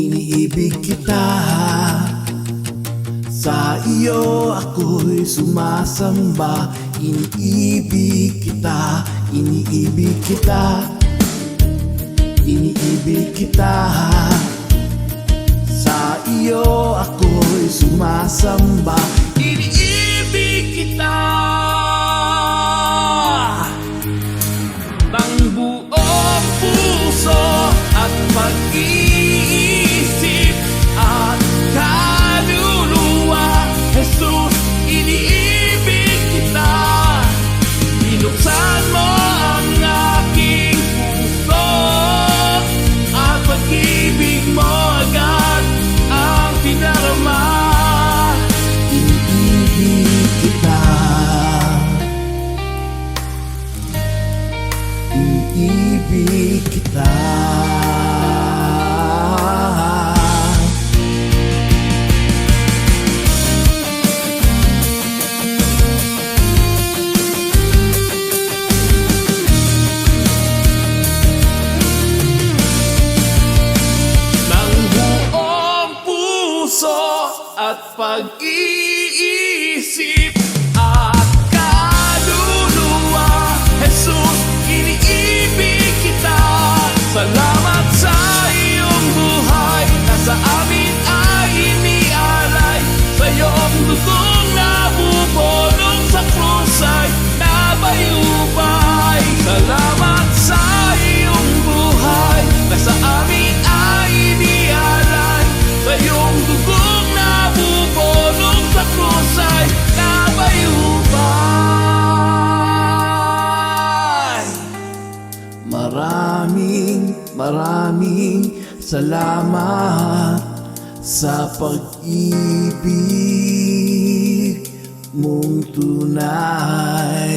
Iniibig kita Sa iyo ako'y sumasamba. Iniibig kita Iniibig kita. Iniibig kita Sa iyo ako'y sumasamba. Iniibig kita. Ng buong puso at pag-iisip at pag-iisip Maraming maraming salamat sa pag-ibig mong tunay